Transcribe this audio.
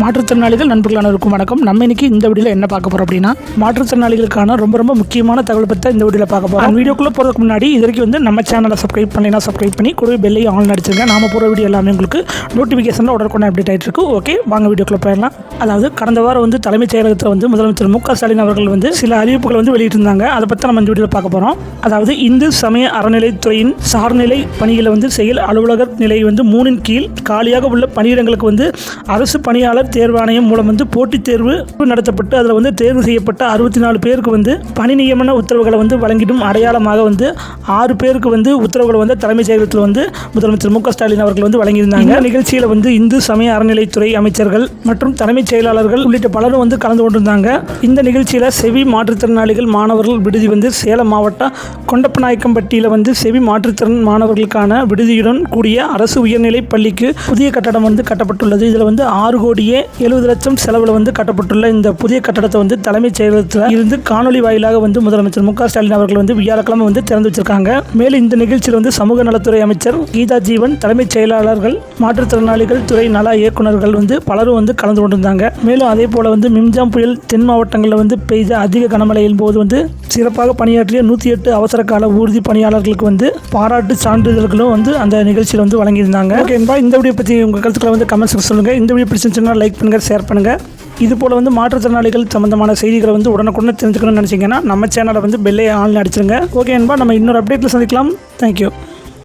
மாற்றுத்திறனாளிகள் நண்பர்கள் அனைவருக்கும் வணக்கம். நம்ம இன்னைக்கு இந்த வீடியோவில் என்ன பார்க்க போறோம் அப்படின்னா மாற்றுத்திறனாளிகளுக்கான ரொம்ப ரொம்ப முக்கியமான தகவல் பற்றி இந்த வீடியோவில் பார்க்க போறோம். வீடியோக்குள்ளே வீடியோக்குள்ள போறதுக்கு முன்னாடி இது வரைக்கும் வந்து நம்ம சேனலை சப்ஸ்கிரைப் பண்ணலாம் சப்ஸ்கிரைப் பண்ணி கூடவே பெல்லையும் ஆன் அடிச்சிருங்க. நாம போகிற வீடியோ எல்லாமே உங்களுக்கு நோட்டிஃபிகேஷனில் உடனுக்குடன் அப்டேட் ஆகிட்டு இருக்கு. ஓகே வாங்க வீடியோக்குள்ள போயிடலாம். அதாவது கடந்த வாரம் வந்து தலைமைச் செயலகத்தில் வந்து முதலமைச்சர் மு க ஸ்டாலின் அவர்கள் வந்து சில அறிவிப்புகள் வந்து வெளியிட்டிருந்தாங்க. அதை பற்றி நம்ம இந்த வீடியோவில் பார்க்க போகிறோம் அதாவது இந்து சமய அறநிலைத்துறையின் சார்நிலை பணிகளை வந்து செயல் அலுவலக நிலை வந்து மூணின் கீழ் காலியாக உள்ள பணியிடங்களுக்கு வந்து அரசு பணியாளர் தேர்வாணையம் மூலம் வந்து போட்டித் தேர்வு நடத்தப்பட்டு அதில் வந்து தேர்வு செய்யப்பட்ட அறுபத்தி நாலு பேருக்கு வந்து பணி நியமன உத்தரவுகளை வந்து வழங்கிடும் அடையாளமாக வந்து ஆறு பேருக்கு வந்து உத்தரவுகளை வந்து தலைமைச் செயலகத்தில் வந்து முதலமைச்சர் மு ஸ்டாலின் அவர்கள் வந்து வழங்கியிருந்தாங்க. நிகழ்ச்சியில் வந்து இந்து சமய அறநிலைத்துறை அமைச்சர்கள் மற்றும் தலைமைச் செயலாளர்கள் உள்ளிட்ட பலரும் வந்து கலந்து கொண்டிருந்தாங்க. இந்த நிகழ்ச்சியில் செவி மாற்றுத்திறனாளிகள் மாணவர்கள் விடுதி வந்து சேலம் மாவட்டம் கொண்டப்பநாயக்கம்பட்டியில் வந்து செவி மாற்றுத்திறன் மாணவர்களுக்கான விடுதியுடன் கூடிய அரசு உயர்நிலைப் பள்ளிக்கு புதிய கட்டடம் வந்து கட்டப்பட்டுள்ளது. இதில் வந்து ஆறு கோடியே எழுபது லட்சம் செலவில் வந்து கட்டப்பட்டுள்ள இந்த புதிய கட்டடத்தை வந்து தலைமைச் செயலகத்தில் இருந்து காணொலி வாயிலாக வந்து முதலமைச்சர் மு ஸ்டாலின் அவர்கள் வந்து வியாழக்கிழமை வந்து திறந்து வச்சிருக்காங்க. மேலும் இந்த நிகழ்ச்சியில் வந்து சமூக நலத்துறை அமைச்சர் கீதா ஜீவன் தலைமைச் செயலாளர்கள் மாற்றுத்திறனாளிகள் துறை நல இயக்குநர்கள் வந்து பலரும் வந்து கலந்து கொண்டிருந்தாங்க. மேலும் அதே போல வந்து மிம்ஜாம் புயல் தென் மாவட்டங்களில் வந்து பெய்த அதிக கனமழையின் போது வந்து சிறப்பாக பணியாற்றிய நூற்றி எட்டு அவசர கால ஊர்தி பணியாளர்களுக்கு வந்து பாராட்டு சான்றிதழ்களும் வந்து அந்த நிகழ்ச்சியில் வந்து வழங்கியிருந்தாங்க. ஓகேன்பா இந்த வீடியோ பற்றி உங்கள் கருத்துக்களை வந்து கமெண்ட்ஸ் சொல்லுங்கள் இந்த வீடியோ பிடிச்சிருந்துச்சுன்னா லைக் பண்ணுங்கள் ஷேர் பண்ணுங்கள் இது போல் வந்து மாற்றுத்திறனாளிகள் சம்மந்தமான செய்திகளை வந்து உடனுக்குடன் தெரிஞ்சுக்கணும்னு நினச்சிங்கன்னா நம்ம சேனலை வந்து பெல்லையே ஆன்லைன் அடிச்சிருங்க. ஓகே என்பா நம்ம இன்னொரு அப்டேட்டில் சந்திக்கலாம். தேங்க்யூ